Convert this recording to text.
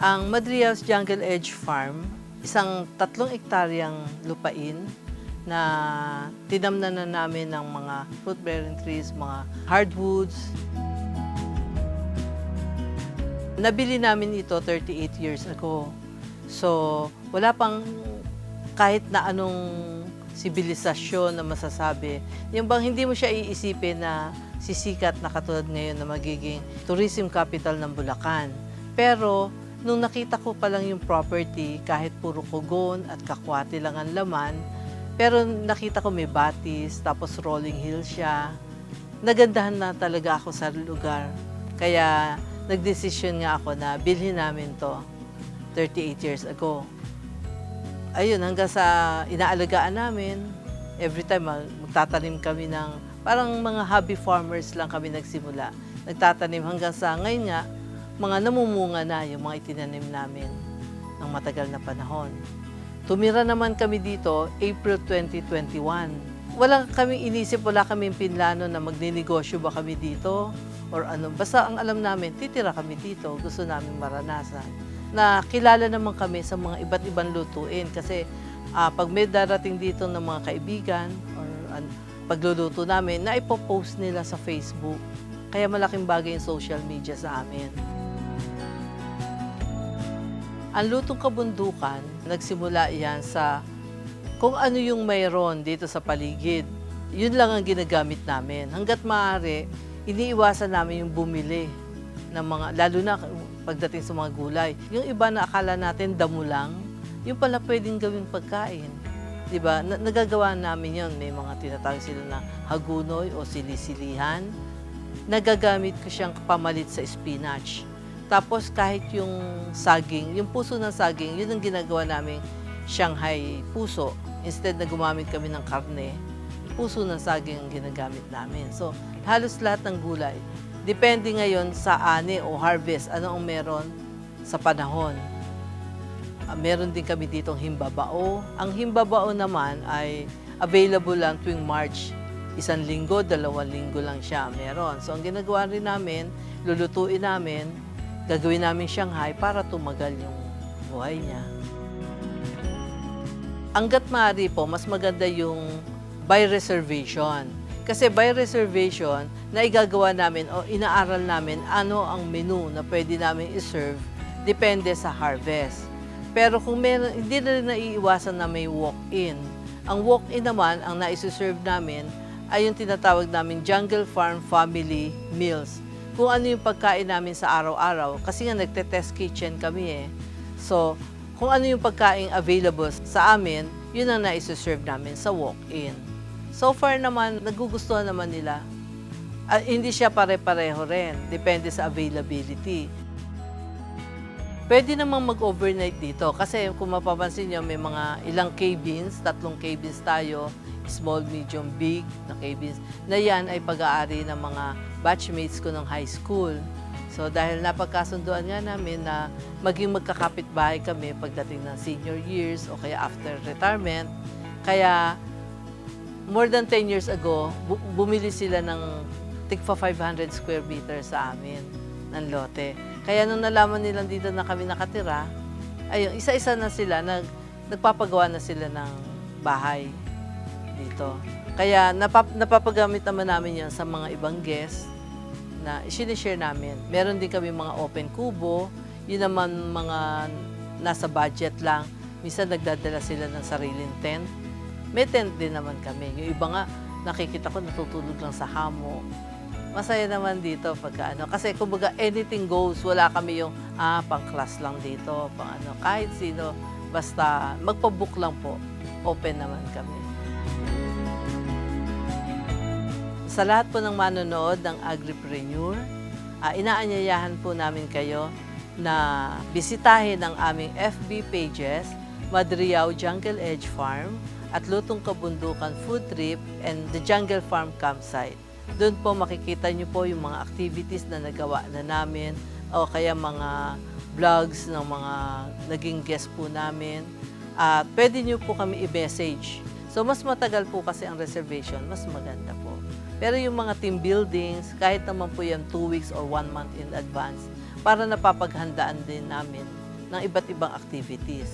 Ang Madrials Jungle Edge Farm, isang tatlong ektaryang lupain na tinamnan na namin ng mga fruit-bearing trees, mga hardwoods. Nabili namin ito 38 years ago. So, wala pang kahit na anong sibilisasyon na masasabi. Yung bang hindi mo siya iisipin na sisikat na katulad ngayon na magiging tourism capital ng Bulacan. Pero, nung nakita ko pa lang yung property, kahit puro kugon at kakwati lang ang laman, pero nakita ko may batis, tapos rolling hill siya. Nagandahan na talaga ako sa lugar. Kaya nagdesisyon nga ako na bilhin namin to 38 years ago. Ayun, hanggang sa inaalagaan namin, every time mag- magtatanim kami ng, parang mga hobby farmers lang kami nagsimula. Nagtatanim hanggang sa ngayon nga, mga namumunga na yung mga itinanim namin ng matagal na panahon. Tumira naman kami dito April 2021. Wala kami inisip, wala kami pinlano na magninegosyo ba kami dito or ano. Basta ang alam namin, titira kami dito. Gusto namin maranasan. Na kilala naman kami sa mga iba't ibang lutuin kasi ah, pag may darating dito ng mga kaibigan or an- pagluluto namin, na ipopost nila sa Facebook. Kaya malaking bagay yung social media sa amin. Ang lutong kabundukan, nagsimula yan sa kung ano yung mayroon dito sa paligid. Yun lang ang ginagamit namin. Hanggat maaari, iniiwasan namin yung bumili ng mga, lalo na pagdating sa mga gulay. Yung iba na akala natin damo lang, yung pala pwedeng gawing pagkain. 'Di ba? Na- nagagawa namin yon May mga tinatawag sila na hagunoy o silisilihan. Nagagamit ko siyang pamalit sa spinach. Tapos kahit yung saging, yung puso ng saging, yun ang ginagawa namin Shanghai puso. Instead na gumamit kami ng karne, puso ng saging ang ginagamit namin. So, halos lahat ng gulay. Depende ngayon sa ani o harvest, ano ang meron sa panahon. Ah, meron din kami ditong himbabao. Ang himbabao naman ay available lang tuwing March. Isang linggo, dalawang linggo lang siya meron. So ang ginagawa rin namin, lulutuin namin, gagawin namin Shanghai para tumagal yung buhay niya. Hanggat maaari po, mas maganda yung by reservation. Kasi by reservation, na igagawa namin o inaaral namin ano ang menu na pwede namin iserve depende sa harvest. Pero kung meron, hindi na rin naiiwasan na may walk-in. Ang walk-in naman, ang naiserve namin, ay yung tinatawag namin Jungle Farm Family Meals. Kung ano yung pagkain namin sa araw-araw. Kasi nga nagte-test kitchen kami eh. So, kung ano yung pagkain available sa amin, yun ang naiserve namin sa walk-in. So far naman, nagugustuhan naman nila. Ah, hindi siya pare-pareho rin. Depende sa availability. Pwede namang mag-overnight dito kasi kung mapapansin nyo, may mga ilang cabins, tatlong cabins tayo, small, medium, big na cabins, na yan ay pag-aari ng mga batchmates ko ng high school. So dahil napagkasunduan nga namin na maging magkakapit-bahay kami pagdating ng senior years o kaya after retirement, kaya more than 10 years ago, bu- bumili sila ng tigpa 500 square meters sa amin ng lote. Kaya nung nalaman nilang dito na kami nakatira, ayun, isa-isa na sila, nag, nagpapagawa na sila ng bahay dito. Kaya napap, napapagamit naman namin yan sa mga ibang guests na sinishare namin. Meron din kami mga open kubo, yun naman mga nasa budget lang. Minsan nagdadala sila ng sariling tent. May tent din naman kami. Yung iba nga, nakikita ko natutulog lang sa hamo. Masaya naman dito pagka ano. Kasi kumbaga anything goes. Wala kami yung, ah, pang class lang dito. Pang ano. Kahit sino. Basta magpabook lang po. Open naman kami. Sa lahat po ng manonood ng Agripreneur, ah, inaanyayahan po namin kayo na bisitahin ang aming FB pages, Madriao Jungle Edge Farm at Lutong Kabundukan Food Trip and the Jungle Farm Campsite. Doon po makikita niyo po yung mga activities na nagawa na namin o kaya mga vlogs ng mga naging guest po namin. At pwede niyo po kami i-message. So mas matagal po kasi ang reservation, mas maganda po. Pero yung mga team buildings, kahit naman po yan two weeks or one month in advance, para napapaghandaan din namin ng iba't ibang activities.